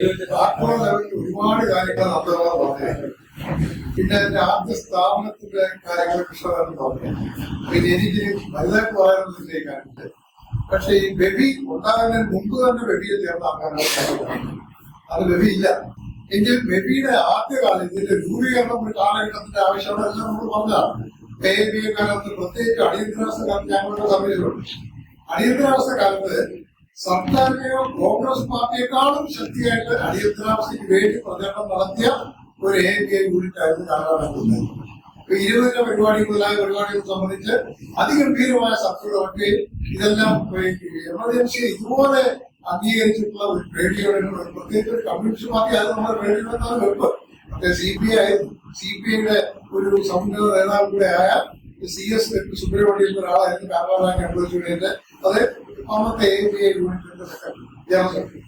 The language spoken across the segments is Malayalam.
ഒരുപാട് കാര്യങ്ങൾ നന്ദകുമാർ പറഞ്ഞു പിന്നെ എന്റെ ആദ്യ സ്ഥാപനത്തിന്റെ കാര്യങ്ങൾ കൃഷ്ണകാരൻ പറഞ്ഞു. പിന്നെ എനിക്ക് വലുതായിട്ട് പറയാനൊന്നും ചെയ്യിക്കാനുണ്ട് പക്ഷെ ഈ ബെബി ഉണ്ടാകുന്നതിന് മുമ്പ് തന്നെ ബെബിയെ ചേർന്നാക്കാനുള്ള അത് ബെബി ഇല്ല. എങ്കിൽ ബെബിയുടെ ആദ്യകാലം ഇതിന്റെ രൂപീകരണം ഒരു കാലഘട്ടത്തിന്റെ ആവശ്യമാണ് നമ്മൾ പറഞ്ഞതാണ് ബേബിയെ കാലത്ത് പ്രത്യേകിച്ച് അടിയന്തരാവസ്ഥ കാലത്ത് ഞങ്ങളുടെ സമയത്തുണ്ട് അടിയന്തരാവസ്ഥ കാലത്ത് സർക്കാരിനെയോ കോൺഗ്രസ് പാർട്ടിയെക്കാളും ശക്തിയായിട്ട് അടിയന്തരാവസ്ഥയ്ക്ക് വേണ്ടി പ്രചരണം നടത്തിയ ഒരു എ കെ യൂണിറ്റ് ആയിരുന്നു കാലാകാലത്തുന്നത് ഇപ്പൊ ഇരുപതിന്റെ പരിപാടി മുതലായ പരിപാടികൾ സംബന്ധിച്ച് അതിഗംഭീരമായ സത്യങ്ങളൊക്കെ ഇതെല്ലാം എമർജൻസി ഇതുപോലെ അംഗീകരിച്ചിട്ടുള്ള ഒരു ട്രേഡ് പ്രത്യേകിച്ച് ഒരു കമ്മ്യൂണിസ്റ്റ് പാർട്ടി അത് നമ്മുടെ ട്രേഡ് യൂണിയൻ എന്നാണ് വെപ്പ്. മറ്റേ C P I C P ഐയുടെ ഒരു സമുന്നത നേതാവ് കൂടെ ആയ സി എസ് സുബ്രഹ്മണ്യം ഒരാളായിരുന്നു കാർബാബാങ്ക് യൂണിയന്റെ അത് അന്നത്തെ സെക്രട്ടറി ജനറൽ സെക്രട്ടറി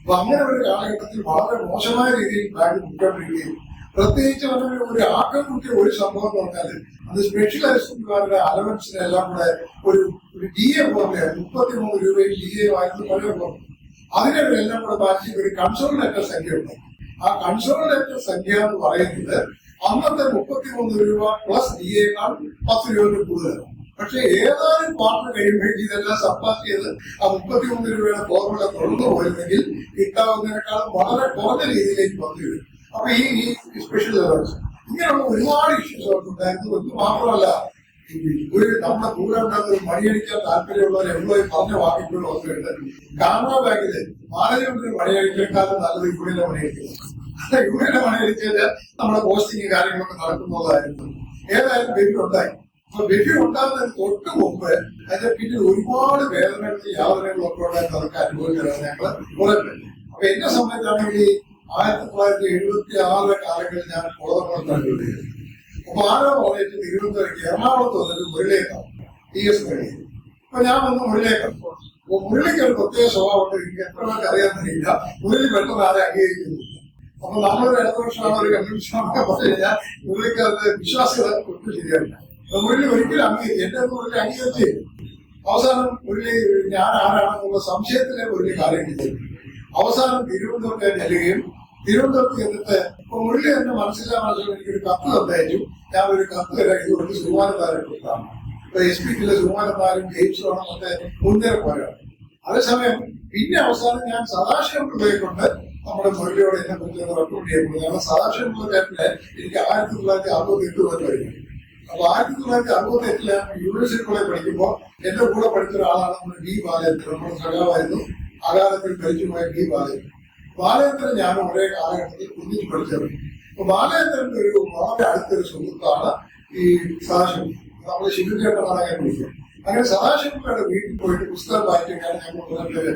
അപ്പൊ അങ്ങനെ ഒരു കാലഘട്ടത്തിൽ വളരെ മോശമായ രീതിയിൽ ബാങ്ക് മുന്നോട്ടിരിക്കുകയും പ്രത്യേകിച്ച് അവരുടെ ഒരു ആക്കം കൂട്ടിയ ഒരു സംഭവം എന്ന് പറഞ്ഞാൽ അത് സ്പെഷ്യൽ അലവൻസിന് എല്ലാം കൂടെ ഒരു ഡി എ പോലെ മുപ്പത്തിമൂന്ന് രൂപയിൽ ഡി എ ആയിരുന്നു പല പോലെ. അതിനെ എല്ലാം കൂടെ മാറ്റി ഒരു കൺസോളിനേറ്റർ സംഖ്യ ഉണ്ട്. ആ കൺസോളിനേറ്റർ സംഖ്യ എന്ന് പറയുന്നത് അന്നത്തെ മുപ്പത്തിമൂന്ന് രൂപ പ്ലസ് ഡി എക്കാൾ പത്ത് രൂപ കൂടുതലാണ്. പക്ഷെ ഏതാനും പാർട്ട് കഴിയുമ്പോഴേക്കും ഇതെല്ലാം സബ്മാറ്റ് ചെയ്ത് ആ മുപ്പത്തി ഒന്ന് രൂപയുടെ ഫോർമുല തുറന്നു പോയിരുന്നെങ്കിൽ കിട്ടാവുന്നതിനേക്കാളും വളരെ കുറഞ്ഞ രീതിയിലേക്ക് വന്നു വരും. അപ്പൊ ഈ ഈ സ്പെഷ്യൽ അലവൻസ് ഇങ്ങനെയുള്ള ഒരുപാട് ഇഷ്യൂസ് അവർക്കുണ്ടായിരുന്നു എന്ന് മാത്രമല്ല ഒരു നമ്മുടെ കൂടെ ഉണ്ടാകുന്ന ഒരു മണിയടിക്കാൻ താല്പര്യമുള്ള ഒരു എംപ്ലോയി പറഞ്ഞ വാക്കിപ്പോഴും ഓർമ്മയുണ്ട് കാനറ ബാങ്കിൽ മാനേജ്മെന്റിന് മണിയടിക്കേക്കാളും നല്ലത് യൂണിയന്റെ മണിയടിക്കുന്നു യൂണിയന്റെ മണിയടിച്ചാൽ നമ്മുടെ പോസ്റ്റിംഗ് കാര്യങ്ങളൊക്കെ നടക്കുന്നതായിരുന്നു. ഏതായാലും ബെബി ഉണ്ടായി ബെബി ഉണ്ടാകുന്നതിന് തൊട്ട് മുമ്പ് അതിന്റെ പിന്നിൽ ഒരുപാട് വേദനകളും യാതനകളും ഒക്കെ ഉണ്ടായിരുന്നു അതൊക്കെ അനുഭവിച്ചതാണ് ഞങ്ങൾ കുറെ അപ്പൊ എന്നെ സംബന്ധിച്ചാണെങ്കിൽ ആയിരത്തി തൊള്ളായിരത്തി എഴുപത്തി ആറിലെ കാലങ്ങളിൽ ഞാൻ ജോലി ചെയ്തത് അപ്പൊ ആരോ കോളേജ് തിരുവനന്തപുരത്ത് എറണാകുളത്ത് വന്നിട്ട് മുരളിയേക്കാം ടി എസ് മുരളി. അപ്പൊ ഞാൻ വന്ന് മുരളിയേക്കാം അപ്പൊ മുരളിക്ക് ഒരു പ്രത്യേക സ്വഭാവമുണ്ട്. എനിക്ക് എത്ര പേർക്ക് അറിയാമെന്നില്ല മുരളി പെട്ടെന്ന് ആരെ അംഗീകരിക്കുന്നില്ല അപ്പൊ നമ്മളൊരു അടുത്ത വർഷമാണ് ഒരു കമ്മ്യൂണിസ്റ്റ് പറഞ്ഞു കഴിഞ്ഞാൽ മുരളിക്ക് അത് വിശ്വാസ്യത ഒട്ടും ശരിയല്ല മുരളി ഒരിക്കലും അംഗീ എന്റെ മുരളി അംഗീകരിച്ചു അവസാനം മുരളി ഞാൻ ആരാണെന്നുള്ള സംശയത്തിലെ മുരളി ചെയ്തു. അവസാനം തിരുവനന്തപുരത്തെ ചെല്ലുകയും തിരുവനന്തപുരത്ത് ചെന്നിട്ട് ഇപ്പൊ മുരളി മനസ്സിലാ മനസ്സിലാക്കി എനിക്കൊരു കത്ത് തന്നയച്ചു. ഞാൻ ഒരു കത്ത് തരാം. ഇതുകൊണ്ട് സുകുമാരന്മാരെ കൊടുത്താണ്. ഇപ്പൊ എസ് പിക്കിലെ സുകുമാരന്മാരും ജയിച്ചോണം മറ്റേ മുൻനിര പോരാണ് അതേസമയം പിന്നെ അവസാനം ഞാൻ സദാശിവം പിള്ളയെ കൊണ്ട് നമ്മുടെ മുരളിയോട് എന്നെ കുറിച്ച് റെക്കോർഡ് ചെയ്യപ്പെടുന്നത് കാരണം സദാശിവം പിള്ളേറ്റിന് എനിക്ക് ആയിരത്തി തൊള്ളായിരത്തി അറുപത്തി എട്ട് വരെ കഴിഞ്ഞു. അപ്പൊ ആയിരത്തി തൊള്ളായിരത്തി അറുപത്തി എട്ടിൽ യൂണിവേഴ്സിറ്റി കോളേജ് പഠിക്കുമ്പോൾ എന്റെ കൂടെ പഠിച്ച ഒരാളാണ് നമ്മുടെ ഡി ബാലേന്ദ്രൻ. നമ്മുടെ സഖാവായിരുന്നു. അകാലത്തിൽ മരിച്ചുപോയ ഡി ബാലേന്ദ്രൻ. ബാലേന്ദ്രൻ ഞാൻ ഒരേ കാലഘട്ടത്തിൽ ഒന്നിച്ച് പഠിച്ചത് അപ്പൊ ബാലേന്ദ്രന്റെ ഒരു വളരെ അടുത്തൊരു സുഹൃത്താണ് ഈ സദാശിവം നമ്മൾ ശിവചേട്ടനാണ് ഞാൻ വിളിക്കുക അങ്ങനെ സദാശിവങ്ങളുടെ വീട്ടിൽ പോയിട്ട് പുസ്തകം വായിക്കാൻ ഞാൻ കൂടുതൽ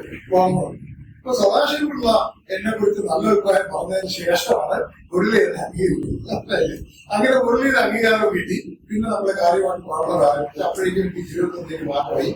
പോകുന്നത് സദാശിവ പിള്ള എന്നെ കുറിച്ച് നല്ല അഭിപ്രായം പറഞ്ഞതിന് ശേഷമാണ് മുരളി എന്നെ അംഗീകരിക്കുന്നത്? അങ്ങനെ മുരളിയുടെ അംഗീകാരം കിട്ടി. പിന്നെ നമ്മൾ കാര്യമായിട്ട് പാടുന്നത് ആരംഭിച്ചു അപ്പോഴേക്കും എനിക്ക് തിരുവനന്തപുരത്തേക്ക് മാറ്റമായി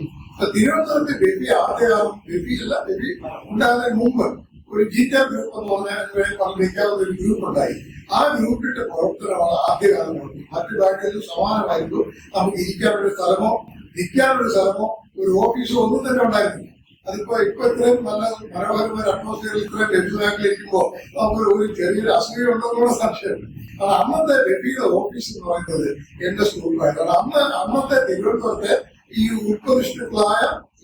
തിരുവനന്തപുരത്ത് ബെബി ആദ്യകാലം ബെബി അല്ല ബെബി ഉണ്ടാകുന്നതിന് മുമ്പ് ഒരു ജീറ്റാ ഗ്രൂപ്പ് എന്ന് പറഞ്ഞാൽ പറഞ്ഞിരിക്കാവുന്ന ഒരു ഗ്രൂപ്പ് ഉണ്ടായി. ആ ഗ്രൂപ്പിന്റെ പ്രവർത്തനമാണ് ആദ്യകാലം നടന്നത് മറ്റു ബാങ്കുകളിൽ സമാനമായിരുന്നു. നമുക്ക് ഇരിക്കാനൊരു സ്ഥലമോ നിൽക്കാനൊരു സ്ഥലമോ ഒരു ഓഫീസോ ഒന്നും തന്നെ ഉണ്ടായിരുന്നില്ല. അതിപ്പോ ഇപ്പൊ ഇത്രയും നല്ല മനോഹരമായ അറ്റ്മോസ്ഫിയറിൽ ഇത്രയും ലഭ്യമാക്കിയിരിക്കുമ്പോ നമുക്ക് ഒരു ചെറിയൊരു അസുഖം ഉണ്ടെന്നുള്ള സംശയം. അത് അന്നത്തെ ബെബിയുടെ ഓഫീസ് എന്ന് പറയുന്നത് എന്റെ സുഹൃത്തായിട്ട്. അന്ന് അന്നത്തെ തിരുവനന്തപുരത്തെ ഈ ഉത്കൃഷ്ടങ്ങളായ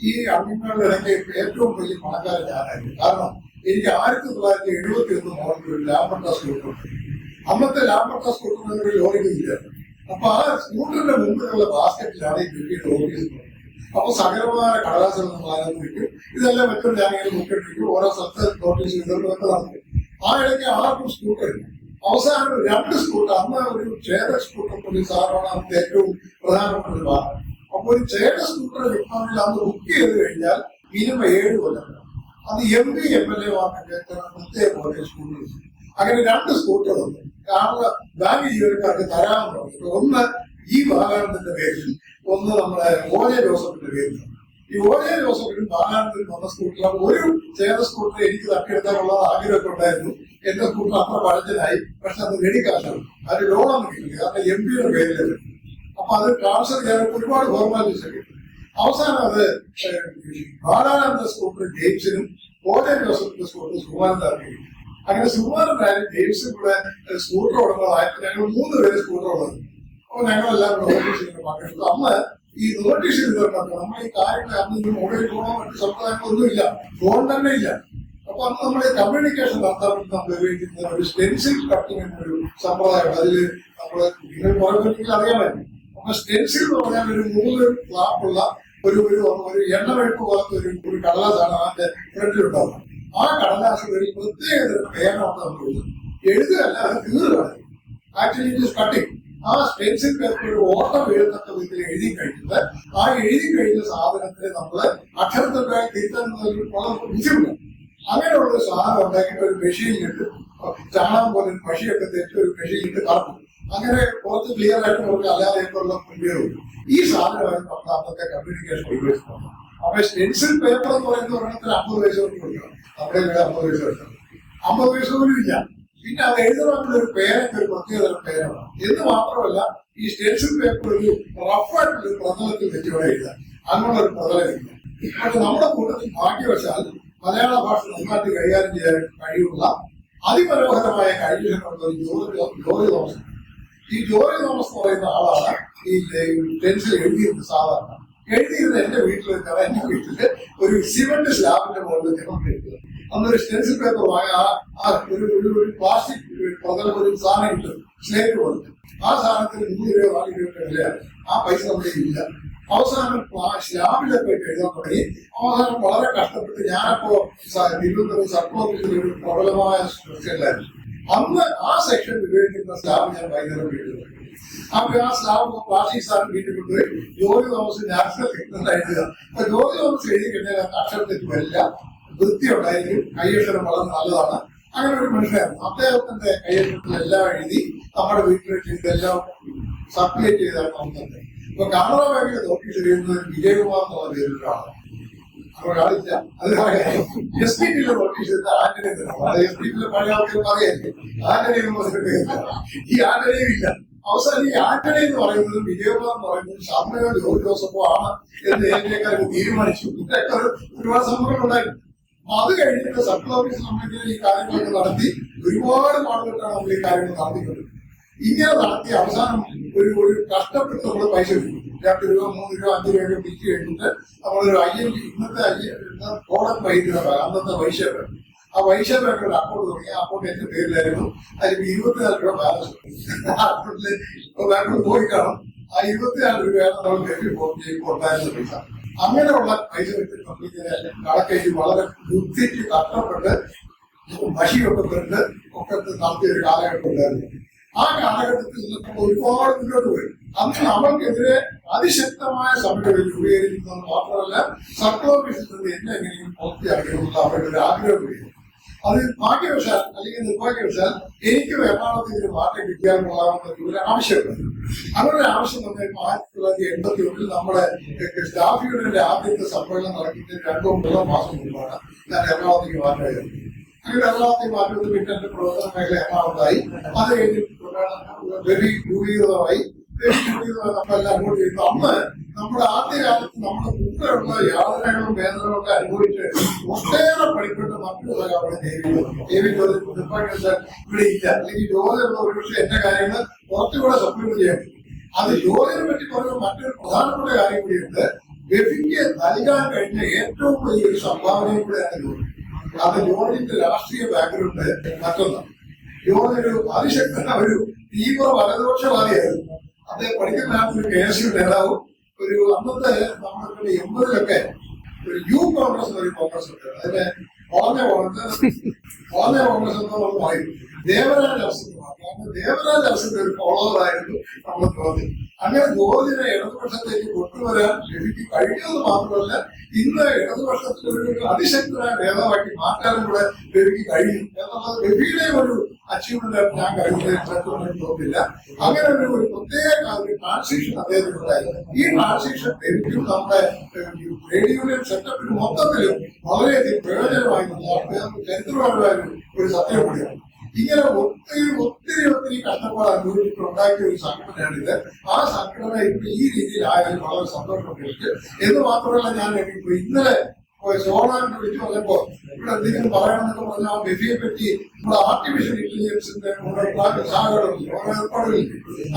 ഈ അംഗങ്ങളുടെ ഇടയ്ക്ക് ഏറ്റവും വലിയ പണക്കാരൻ ഞാനായിരുന്നു കാരണം എനിക്ക് ആയിരത്തി തൊള്ളായിരത്തി എഴുപത്തി ഒന്ന് മോഡൽ ഒരു ലാബർട്ട സ്കൂട്ടർ അന്നത്തെ ലാബർട്ട ലോറികൾ ഇല്ല. അപ്പൊ ആ സ്കൂട്ടറിന്റെ മുമ്പിലുള്ള ബാസ്ക്കറ്റിലാണ് ഈ ബെബിയുടെ ഓഫീസ് ഉള്ളത്. അപ്പൊ സകലമായ കടലാസുകൾ നമ്മൾ ആരംഭിക്കും ഇതെല്ലാം മറ്റൊരു ജാനങ്ങളിൽ നോക്കിയിട്ടിരിക്കും ഓരോ സ്ഥലത്ത് നോട്ടീസ് ഇതൊക്കെ നടക്കും. ആ ഇടയ്ക്ക് ആർക്കും സ്കൂട്ടർ അവസാനം രണ്ട് സ്കൂട്ടർ അന്ന് ഒരു ചേത സ്കൂട്ടർ പോലീസ് സാറാണ് അന്ന് ഏറ്റവും പ്രധാനപ്പെട്ട ഒരു ഭാഗം അപ്പൊ ഒരു ചേത സ്കൂട്ടർ കിട്ടണമെങ്കിൽ അന്ന് ബുക്ക് ചെയ്ത് കഴിഞ്ഞാൽ മിനിമം ഏഴ് കൊല്ലം അത് M P M L A mark പ്രത്യേക പോലെ സ്കൂട്ടർ അങ്ങനെ രണ്ട് സ്കൂട്ടർ ഉണ്ട് കാരണം ബാങ്ക് ജീവനക്കാർക്ക് തരാമെന്ന് പറഞ്ഞു ഒന്ന് ഈ ഭാഗത്തിന്റെ പേരിൽ ഒന്ന് നമ്മളെ ഓരോ ജോസഫിന്റെ പേരിൽ ഈ ഓരോ ജോസഫിനും വാഹനത്തിൽ വന്ന സ്കൂട്ടർ ഒരു ചേർന്ന സ്കൂട്ടർ എനിക്ക് തട്ടിയെടുക്കാനുള്ള ആഗ്രഹമൊക്കെ ഉണ്ടായിരുന്നു. എന്റെ സ്കൂട്ടർ അത്ര പഴഞ്ചനായി. പക്ഷെ അത് റെഡി കാശാണ് അത് ലോണൊന്നും കിട്ടില്ല കാരണം എം പിയുടെ പേരിലല്ല. അപ്പൊ അത് ട്രാൻസ്ഫർ ചെയ്യാൻ ഒരുപാട് ഒക്കെ അവസാനം അത് ബാലാനന്ദ സ്കൂട്ടർ ജെയിംസിനും ഓരോ ജോസഫിന്റെ സ്കൂട്ടർ സുകുമാരൻ അങ്ങനെ സുമാരനായാലും ജെയിംസും കൂടെ സ്കൂട്ടർ ഉടമകളായിട്ട് ഞങ്ങൾ മൂന്ന് പേര് സ്കൂട്ടർ ഉള്ളത് അപ്പൊ ഞങ്ങളെല്ലാം കൂടെ ഓഫീസിൽ പങ്കെടുത്തു അന്ന് ഈ നോട്ടീസ് ചെയ്തിട്ടുണ്ട് നമ്മൾ ഈ കാര്യങ്ങൾ അന്ന് ഇന്ന് മൊബൈൽ ഫോണോ മറ്റു സംവിധാനങ്ങളൊന്നുമില്ല. ഫോൺ തന്നെ ഇല്ല. അപ്പൊ അന്ന് നമ്മൾ കമ്മ്യൂണിക്കേഷൻ നടത്താറുണ്ട്. നമ്മൾ ഒരു സ്റ്റെൻസിൽ കട്ടിങ് എന്നൊരു സമ്പ്രദായം അതിൽ നമ്മൾ നിങ്ങൾ പറയുമ്പോൾ അറിയാമായിരുന്നു അപ്പൊ സ്റ്റെൻസിൽ എന്ന് പറഞ്ഞാൽ ഒരു മൂന്ന് ക്ലാപ്പുള്ള ഒരു ഒരു ഒരു എണ്ണമെഴുപ്പ് പോലത്തെ ഒരു ഒരു കടലാസാണ് അതിന്റെ ആ കടലാസിൽ പ്രത്യേക പേന പേനാണ് നമ്മൾ എഴുതുകയല്ല അത് കീറുകയാണ് ആക്ച്വലി ഇറ്റ് ഇസ് കട്ടിംഗ് ആ സ്റ്റെൻസിൽ പേപ്പറിൽ ഓട്ടം എഴുതത്തക്ക വിധത്തിൽ എഴുതി കഴിഞ്ഞിട്ട് ആ എഴുതി കഴിഞ്ഞ സാധനത്തിന് നമ്മൾ അക്ഷരത്തിന്റെ തിരുത്താൻ വളരെ അങ്ങനെയുള്ള സാധനം ഉണ്ടാക്കിയിട്ട് ഒരു മെഷീനിലിട്ട് ചാണകം പോലെ ഒരു പശിയൊക്കെ തെറ്റി ഒരു മെഷീനിലിട്ട് കറക്കും. അങ്ങനെ കുറച്ച് ക്ലിയർ ആയിട്ട് നമുക്ക് അല്ലാതെയൊക്കെയുള്ള ഉപയോഗം ഈ സാധനമായിരുന്നു നമ്മുടെ അന്നത്തെ കമ്മ്യൂണിക്കേഷൻ ഉപയോഗിക്കുന്നത് അപ്പൊ സ്റ്റെൻസിൽ പേപ്പർ എന്ന് പറയുന്ന ഒരെണ്ണത്തിന് അമ്പത് വയസ്സ് കൊണ്ട് കൊടുക്കണം. നമ്മുടെ അമ്പത് വയസ്സ് കൊടുക്കണം. അമ്പത് വയസ്സ് പോലും ഇല്ല. പിന്നെ അത് എഴുതണമെങ്കിൽ ഒരു പേരൊക്കെ ഒരു പ്രത്യേകതരം പേരാണ്. എന്ന് മാത്രമല്ല ഈ സ്റ്റെൻസിൽ പേപ്പർ ഒരു റഫായിട്ടുള്ള ഒരു പ്രതലത്തിൽ വെച്ചോടെ എഴുതാം അങ്ങനെയുള്ള ഒരു പ്രതലമില്ല പക്ഷെ നമ്മുടെ കൂട്ടത്തിൽ ഭാഗ്യവശാൽ മലയാള ഭാഷ നന്നായിട്ട് കൈകാര്യം ചെയ്യാൻ കഴിയുള്ള അതിമനോഹരമായ കഴിവുകളുള്ള ഒരു ജോലി ജോലി തോമസ്. ഈ ജോലി തോമസ് എന്ന് പറയുന്ന ആളാണ് ഈ ടെൻസിൽ എഴുതിയിരുന്നത് സാധാരണ. എഴുതിയിരുന്ന എന്റെ വീട്ടിൽ എന്റെ വീട്ടിൽ ഒരു സിമന്റ് സ്ലാബിന്റെ മുകളിൽ ഞങ്ങൾ എഴുതുക അന്നൊരു സ്റ്റെൻസിൽ പേപ്പർ വാങ്ങി ആ ഒരു പ്ലാസ്റ്റിക് പ്രതലം ഒരു സാധനം കിട്ടും സ്ലേറ്റ് കൊടുത്തു. ആ സാധനത്തിന് നൂറ് രൂപ നാല് രൂപ വിലയാണ് ആ പൈസ നമ്മുടെ ഇല്ല. അവസാനം പ്ലാ- പോയിട്ട് ഇട്ട് എഴുതാൻ തുടങ്ങി. അവസാനം വളരെ കഷ്ടപ്പെട്ട് ഞാനപ്പോ തിരുവനന്തപുരം സർക്കിൾ ഒരു പ്രബലമായ അന്ന് ആ സെക്ഷൻ ഉപയോഗിക്കുന്ന സ്ലാബ് ഞാൻ വൈകുന്നേരം വീട്ടിൽ അപ്പൊ ആ സ്ലാബ് പ്ലാസ്റ്റിക് സാധനം വീട്ടിൽ കൊണ്ടുപോയി. ജോലി തോമസ് നാഷണൽ സെക്രട്ടറി എഴുതുക. അപ്പൊ ജോലി തോമസ് എഴുതി കഴിഞ്ഞാൽ അക്ഷരത്തെറ്റ് വരില്ല വൃത്തി ഉണ്ടായിരിക്കും കൈയക്ഷരം വളരെ നല്ലതാണ്. അങ്ങനെ ഒരു മനുഷ്യനായിരുന്നു. അദ്ദേഹത്തിന്റെ കൈയക്ഷരത്തിൽ എല്ലാം എഴുതി നമ്മുടെ വീട്ടിലേക്ക് ഇതെല്ലാം സർക്കുലേറ്റ് ചെയ്താണ് നമുക്ക് ഇപ്പൊ കാനറ ബാങ്കിലെ നോക്കി ചെയ്യുന്നത് വിജയകുമാർ എന്ന് പറഞ്ഞിട്ട് അവസാനം ഈ ആന്റണി എന്ന് പറയുന്നത് വിജയകുമാർ എന്ന് പറയുന്നത് ശാസ്ത്രയോ ജോലി ജോസഫോ ആണ് എന്ന് എന്നെക്കാർ തീരുമാനിച്ചു. ഒരു- ഒരുപാട് അപ്പൊ അത് കഴിഞ്ഞിട്ട് സർക്കിൾ ഓഫീസ് കമ്മിറ്റിയിൽ ഈ കാര്യങ്ങളൊക്കെ നടത്തി ഒരുപാട് പാടുകൾക്കാണ് നമ്മൾ ഈ കാര്യങ്ങൾ നടത്തിക്കൊണ്ട് ഇങ്ങനെ നടത്തി അവസാനം ഒരു ഒരു കഷ്ടപ്പെട്ട് നമ്മൾ പൈസ കിട്ടും രണ്ട് രൂപ മൂന്ന് രൂപ അഞ്ച് രൂപ പിരിച്ചു കഴിഞ്ഞിട്ട് നമ്മളൊരു ഐ എം ഇന്നത്തെ ഐ എം കോടൻ വൈദ്യുത അന്നത്തെ വൈശ്യ ആ വൈശ്യ ബാങ്കിന്റെ അക്കൗണ്ട് തുടങ്ങി ആ അക്കൗണ്ട് എന്റെ പേരിലായിരുന്നു അതിൽ ഇരുപത്തിനാല് രൂപ ബാലൻസ് അക്കൗണ്ടിൽ ബാങ്കിൽ പോയി കാണും ആ ഇരുപത്തിനാല് രൂപയാണ് നമ്മൾ ബാങ്കിൽ ചെയ്യുമ്പോൾ ഉണ്ടായിരുന്ന പൈസ അങ്ങനെയുള്ള പൈസ വെച്ച് നമ്മളിങ്ങനെ കണക്കെഴുതി വളരെ ബുദ്ധിക്ക് കഷ്ടപ്പെട്ട് മഷിയൊക്കെ കണ്ട് ഒക്കെ നടത്തിയ ഒരു കാലഘട്ടം ഉണ്ടായിരുന്നു. ആ കാലഘട്ടത്തിൽ നമ്മൾ ഒരുപാട് മുന്നോട്ട് പോയി. അന്ന് നമ്മൾക്കെതിരെ അതിശക്തമായ സമരം രൂപീകരിക്കുന്നത് മാത്രമല്ല സർക്കാർ ഓഫീസിൽ നിന്ന് എന്നെ എങ്ങനെയും പൂർത്തിയാക്കിയുള്ള അവരുടെ ഒരു ആഗ്രഹം കൂടിയാണ് അത് ഭാഗ്യവശാൽ അല്ലെങ്കിൽ നിർഭാഗ്യവശാൽ എനിക്ക് എറണാകുളത്ത് ഒരു മാറ്റം കിട്ടിയാലുള്ളതാണെന്ന് ഒരു ആവശ്യമുണ്ട്. അങ്ങനെ ആവശ്യം വന്നപ്പോൾ ആയിരത്തി തൊള്ളായിരത്തി എൺപത്തി ഒന്നിൽ നമ്മുടെ സ്റ്റാഫ് യൂണിയന്റെ ആദ്യത്തെ സമ്മേളനം നടക്കിയിട്ട് രണ്ടോ മൂന്നോ മാസം മുമ്പാണ് ഞാൻ എറണാകുളത്തേക്ക് മാറ്റായിരുന്നു അങ്ങനെ എറണാകുളത്തേക്ക് മാറ്റുന്നത് പിന്നെ എന്റെ പ്രവർത്തന മേഖല എറണാകുളത്തായി. അത് വെരി രൂപീകൃതമായി നമ്മളെല്ലാം അങ്ങോട്ട് ചെയ്യുന്നു അന്ന് നമ്മുടെ ആദ്യകാലത്ത് നമ്മുടെ മുമ്പിലുള്ള യാതനകളും വേദനകളും ഒക്കെ അനുഭവിച്ച് ഒട്ടേറെ പഠിപ്പെട്ട മറ്റുള്ള അവിടെ ദേവി ദേവി ജോലി നിർഭാഗ്യവശാൽ ഇവിടെ ഇല്ല അല്ലെങ്കിൽ ജോലിയുള്ള ഒരു പക്ഷേ എന്റെ കാര്യങ്ങൾ കുറച്ചുകൂടെ സപ്ലിമെന്റ് ചെയ്യാൻ അത് ജോലിയെ പറ്റി പറയുന്ന മറ്റൊരു പ്രധാനപ്പെട്ട കാര്യം കൂടിയുണ്ട് ഗവിക്ക് നൽകാൻ കഴിഞ്ഞ ഏറ്റവും വലിയൊരു സംഭാവനയും കൂടെയാണ് ജോലി അത് ജോർജിന്റെ രാഷ്ട്രീയ ബാക്ക്ഗ്രൗണ്ട് മറ്റൊന്നാണ് ജോർജ് ഒരു അതിശക്തനായ ഒരു തീവ്ര വലതുപക്ഷവാദിയായിരുന്നു അദ്ദേഹം പഠിക്കുന്ന ഒരു കെ എസ് യു നേതാവ് ഒരു അന്നത്തെ നമ്മുടെ എൺപതിലൊക്കെ ഒരു യു കോൺഗ്രസ് എന്നൊരു കോൺഗ്രസ് ഉണ്ട്. അതിന് വളഞ്ഞ കോൺഗ്രസ് വളഞ്ഞ കോൺഗ്രസ് എന്ന് നമ്മൾ പറയും. ദേവരാജ് അവസ്ഥ ദേവരാജ് അറസിന്റെ ഒരു ഫോളോവറായിരുന്നു നമ്മുടെ ജ്യോതി. അങ്ങനെ ജ്യോതിനെ ഇടതുപക്ഷത്തേക്ക് കൊണ്ടുവരാൻ എനിക്ക് കഴിഞ്ഞത് മാത്രമല്ല ഇന്ന് ഇടതുപക്ഷത്തിൽ ഒരു അതിശക്തനായ നേതാവാക്കി മാറ്റാനും കൂടെ എനിക്ക് കഴിയും. എന്നുള്ളത് രവിയുടെ ഒരു അച്ചീവ്മെന്റ് ഞാൻ കരുതുന്നതിന് തോന്നില്ല അങ്ങനെ ഒരു ഒരു പ്രത്യേക ഒരു ട്രാൻസിഷൻ അദ്ദേഹത്തിനുണ്ടായി ഈ ട്രാൻസിഷൻ എനിക്കും നമ്മുടെ ട്രേഡ് യൂണിയൻ സെറ്റപ്പിന് മൊത്തത്തിലും വളരെയധികം പ്രയോജനമായി ചരിത്രപരമായ ഒരു- ഒരു സത്യം കൂടിയാണ് ഇങ്ങനെ ഒത്തിരി ഒത്തിരി ഒത്തിരി കഷ്ടപ്പാട് അനുഭവിച്ചിട്ടുണ്ടാക്കിയ ഒരു സംഘടനയാണിത്. ആ സംഘടന ഇപ്പൊ ഈ രീതിയിൽ ആയാലും വളരെ സന്തോഷമുണ്ട് എന്ന് മാത്രമല്ല ഞാൻ ഇപ്പൊ ഇന്നലെ സോളാൻ വിളിച്ചു പറഞ്ഞപ്പോ ഇവിടെ എന്തെങ്കിലും പറയണമെന്നൊക്കെ പറഞ്ഞാൽ ആ ബെഫിയെ പറ്റി നമ്മുടെ ആർട്ടിഫിഷ്യൽ ഇന്റലിജൻസിന്റെ ഏർപ്പാടുകളില്ല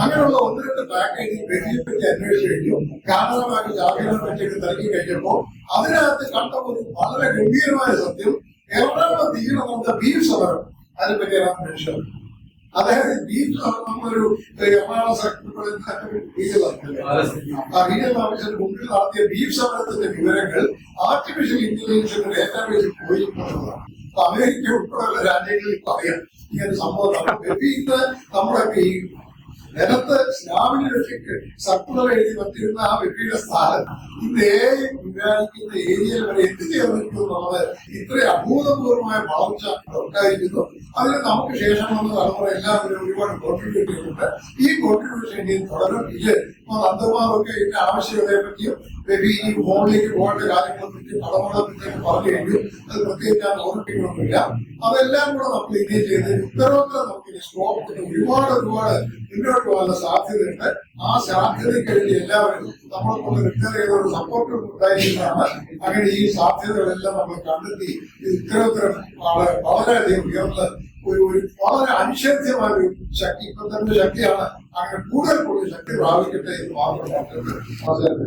അങ്ങനെയുള്ള ഒന്ന് രണ്ട് പാക്കേജിൽ ബെഫിയെ പറ്റി അന്വേഷിച്ചു കഴിഞ്ഞു. കാനറ ജാഗ്രത പറ്റി പറ്റിയൊക്കെ തിരക്കി കഴിഞ്ഞപ്പോ അതിനകത്ത് കണ്ട ഒരു വളരെ ഗംഭീരമായ സത്യം എറണാകുളം തീരെ നമുക്ക് ബീഫ് സമരം. അതിനെപ്പറ്റിയാണ് മനുഷ്യർ അതായത് ബീഫ് നമ്മളൊരു എറണാകുളം സെക്രട്ടറി ആ റീജിയൽ ഓഫീസർ മുമ്പിൽ നടത്തിയ ബീഫ് സമരത്തിന്റെ വിവരങ്ങൾ ആർട്ടിഫിഷ്യൽ ഇന്റലിജൻസിന്റെ ഡേറ്റാബേസിൽ പോയി. അപ്പൊ അമേരിക്ക ഉൾപ്പെടെയുള്ള രാജ്യങ്ങളിൽ പറയാം ഇങ്ങനെ സംഭവം. ഇന്ന് നമ്മളൊക്കെ ഈ നിലത്ത് സ്ലാബിന് സർക്കുലർ എഴുതി വന്നിരുന്ന ആ വ്യക്തിയുടെ സ്ഥാനം ഇന്ന് ഏ ഏരിയയിൽ വരെ എത്തിച്ചേർന്നിരിക്കുന്നു എന്നുള്ളത് ഇത്ര അഭൂതപൂർവമായ വളർച്ച ഉണ്ടായിരിക്കുന്നു അതിന് നമുക്ക് ശേഷം വന്ന തലമുറ എല്ലാവരും ഒരുപാട് കോൺട്രിബ്യൂട്ട് ചെയ്തിട്ടുണ്ട്. ഈ കോൺട്രിബ്യൂഷൻ ഇനിയും തുടരും ഇത് ഇപ്പോൾ നന്ദകുമാറൊക്കെ ഇതിന്റെ ആവശ്യകതയെ പറ്റിയും ബേബി ഈ മുകളിലേക്ക് പോകേണ്ട കാര്യങ്ങളെ പറ്റി തലമുറയെ പറ്റിയൊക്കെ പറഞ്ഞു കഴിഞ്ഞു അത് പ്രത്യേകിച്ച് ഓർമ്മിപ്പിക്കണമെന്നില്ല അതെല്ലാം കൂടെ നമ്മൾ ഇനി ചെയ്ത് ഉത്തരവാദിത്തം നമുക്ക് സ്കോപ്പ് ഒരുപാട് ഒരുപാട് മുന്നോട്ട് പോകാനുള്ള സാധ്യതയുണ്ട്. ആ സാധ്യതയ്ക്ക് വേണ്ടി എല്ലാവരും നമ്മളെ റിട്ടയർ സപ്പോർട്ട് ഉണ്ടായിരിക്കുന്നതാണ്. അങ്ങനെ ഈ സാധ്യതകളെല്ലാം നമ്മൾ കണ്ടെത്തി ഇത് ഉത്തരവാദിത്തം വളരെ വളരെയധികം ഉയർന്ന് ഒരു ഒരു വളരെ അനിഷേധ്യമായ ഒരു ശക്തി ഇപ്പൊ തന്നെ ശക്തിയാണ് അങ്ങനെ കൂടുതൽ കൂടുതൽ ശക്തി പ്രാപിക്കട്ടെ എന്ന് മാത്രം.